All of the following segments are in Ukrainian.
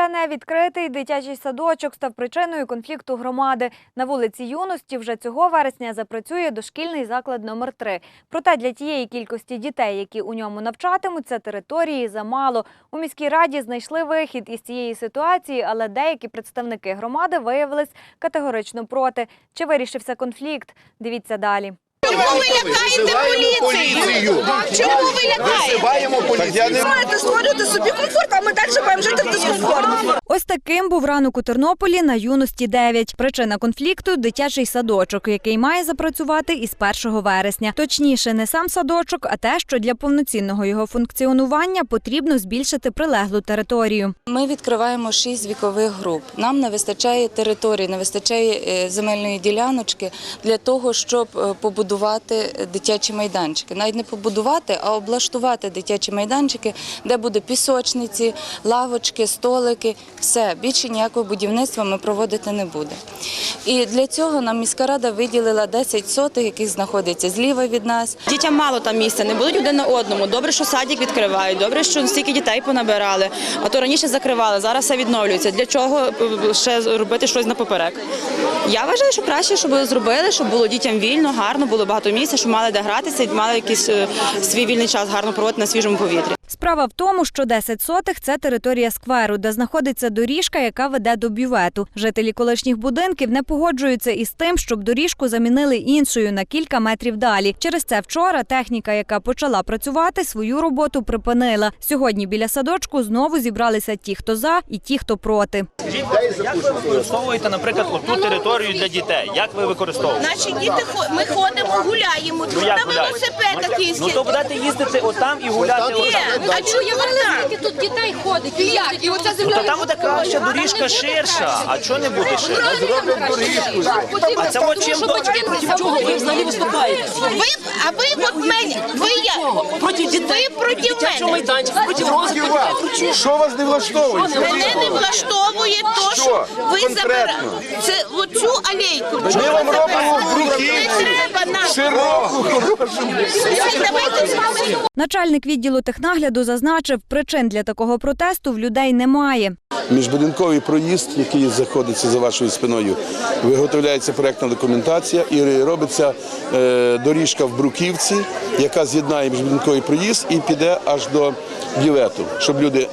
Ще не відкритий дитячий садочок став причиною конфлікту громади. На вулиці Юності вже цього вересня запрацює дошкільний заклад номер 3 Проте для тієї кількості дітей, які у ньому навчатимуться, території замало. У міській раді знайшли вихід із цієї ситуації, але деякі представники громади виявились категорично проти. Чи вирішився конфлікт? Дивіться далі. Чому ви лякаєте поліцію? Чому ви лякаєте? Знаєте, створюєте собі комфорт, а ми далі будемо жити в дискомфорті. Ось таким був ранок у Тернополі на юності 9. Причина конфлікту дитячий садочок, який має запрацювати із 1 вересня. Точніше, не сам садочок, а те, що для повноцінного його функціонування потрібно збільшити прилеглу територію. Ми відкриваємо шість вікових груп. Нам не вистачає території, не вистачає е, земельної діляночки для того, щоб е, побудувати дитячі майданчики. Навіть не побудувати, а облаштувати дитячі майданчики, де буде пісочниці, лавочки, столики. Все більше ніякого будівництва ми проводити не будемо. І для цього нам міська рада виділила 10 сотих, яких знаходиться зліва від нас. Дітям мало там місця, не будуть один на одному. Добре, що садик відкривають, добре, що стільки дітей понабирали. А то раніше закривали, зараз все відновлюється. Для чого е, ще робити щось на поперек? Я вважаю, що краще, щоб зробили, щоб було дітям вільно, гарно, було багато місця, щоб мали де гратися, мали якийсь е, свій вільний час гарно проводити на свіжому повітрі. Справа в тому, що 10 сотих це територія скверу, де знаходиться доріжка, яка веде до бювету. Жителі колишніх будинків не погоджуються із тим, щоб доріжку замінили іншою на кілька метрів далі. Через це вчора техніка, яка почала працювати, свою роботу припинила. Сьогодні біля садочку знову зібралися ті, хто за, і ті, хто проти. Як ви використовуєте, наприклад, оту територію для дітей? Як ви використовуєте? Наші діти ми ходимо, гуляємо Ну, як на Ну то будете їздити отам і гуляти Ні, отам. А чого вона? тут дітей ходить. І як? І оця земля. То там буде краща доріжка ширша, а чого не буде ширша? А це от чим чого ви взагалі виступаєте? Ви, а ви от мене, ви я, Проти дітей, ви проти мене. майданчика, проти розвитку. Що вас не влаштовує? Мене не влаштовує то, що ви Конкретно? забираєте. Це оцю алейку. Ми вам робимо Широку, хорошу. Начальник відділу технагляду зазначив, причин для такого протесту в людей немає. Міжбудинковий проїзд, який знаходиться за вашою спиною, виготовляється проектна документація і робиться е, доріжка в Бруківці, яка з'єднає міжбудинковий проїзд і піде аж до бювету, щоб люди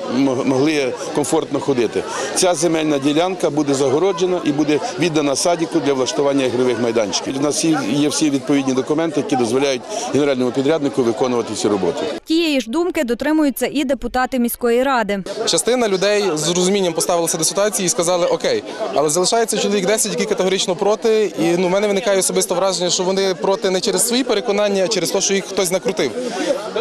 могли комфортно ходити. Ця земельна ділянка буде загороджена і буде віддана садіку для влаштування ігрових майданчиків. У нас є- є всі відповідні документи, які дозволяють генеральному підряднику виконувати ці роботи. Тієї ж думки дотримуються і депутати міської ради. Частина людей з розумінням поставилася до ситуації і сказали окей, але залишається чоловік 10, які категорично проти. І ну, в мене виникає особисто враження, що вони проти не через свої переконання, а через те, що їх хтось накрутив.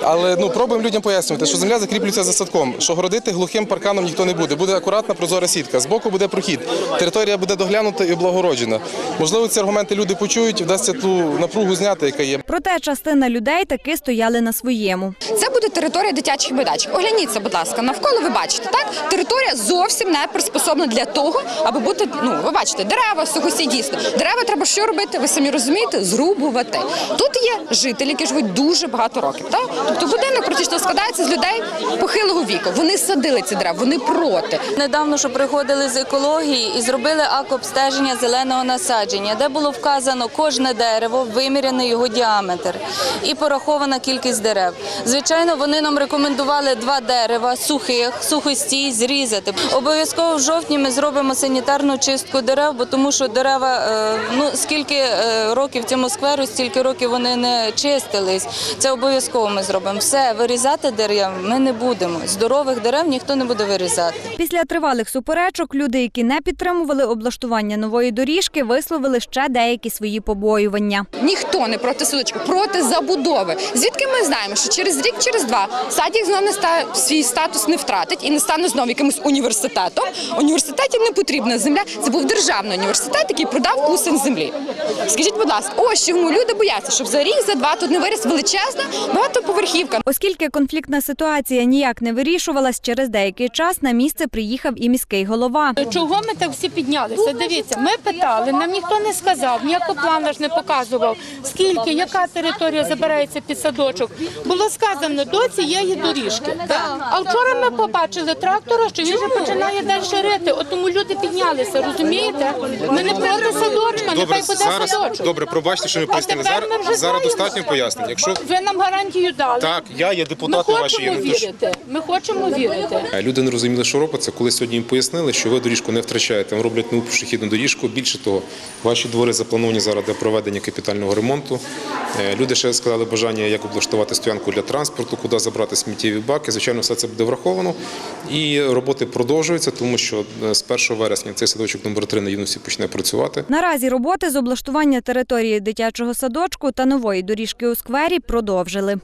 Але ну пробуємо людям пояснювати, що земля закріплюється за садком, що городити глухим парканом ніхто не буде. Буде акуратна прозора сітка. Збоку буде прохід. Територія буде доглянута і облагороджена. Можливо, ці аргументи люди почують, вдасться ту напругу зняти, яка є. Проте частина людей таки стояли на своєму. Це буде територія дитячих майданчиків. Огляніться, будь ласка, навколо ви бачите, так? Територія зовсім не приспособлена для того, аби бути, ну, ви бачите, дерева, сухості дійсно. Дерева треба що робити? Ви самі розумієте? Зрубувати. Тут є жителі, які живуть дуже багато років. Так? Тобто будинок практично складається з людей похилого віку. Вони садили ці дерева, вони проти. Недавно що приходили з екології і зробили акт обстеження зеленого насадження, де було вказано кожне дерево, виміряний його діаметр і порахована кількість дерев. Звичайно, вони нам рекомендували два дерева сухих, сухостій зрізати. Обов'язково в жовтні ми зробимо санітарну чистку дерев, бо тому що дерева, е, ну скільки е, років цьому скверу, стільки років вони не чистились. Це обов'язково ми зробимо. Все, вирізати дерев ми не будемо. Здорових дерев ніхто не буде вирізати. Після тривалих суперечок люди, які не підтримували облаштування нової доріжки, висловили ще деякі свої побоювання. Ніхто не проти садочку, проти забудови. Звідки ми знаємо, що через рік, через два садик знову не ста свій статус не втратить і не стане знову якимось університетом. Університетів не потрібна земля. Це був державний університет, який продав кусень землі. Скажіть, будь ласка, ось чому люди бояться, щоб за рік, за два тут не виріс величезна багатоповерхівка. Оскільки конфліктна ситуація ніяк не вирішувалась, через деякий час на місце приїхав і міський голова. Чого ми так всі піднялися? Дивіться, ми питали, нам ніхто не сказав, ніякого плану ж не показував, скільки, яка територія забирається під садочок. Було сказано до цієї доріжки. А вчора ми побачили трактора, що він вже вже починає далі рити. От тому люди піднялися, розумієте? Ми не проти садочка, Добре, нехай буде зараз садочок. добре, пробачте, що ми пояснили. тепер Зараз, ми вже зараз знаємо достатньо все. пояснень. Якщо Ви нам гарантію дали. так, я є Ми депутати ваші. хочемо вірити. Ми хочемо вірити. Е, Люди не розуміли, що робиться. Коли сьогодні їм пояснили, що ви доріжку не втрачаєте, вам роблять нову пішохідну доріжку. Більше того, ваші двори заплановані зараз для проведення капітального ремонту. Е, Люди ще сказали бажання, як облаштувати стоянку для транспорту, куди забрати сміттєві баки. Звичайно, все це буде враховано. І роботи продовжуються, тому що е, з 1 вересня цей садочок номер 3 на юності почне працювати. Наразі роботи з облаштування території дитячого садочку та нової доріжки у сквері продовжили.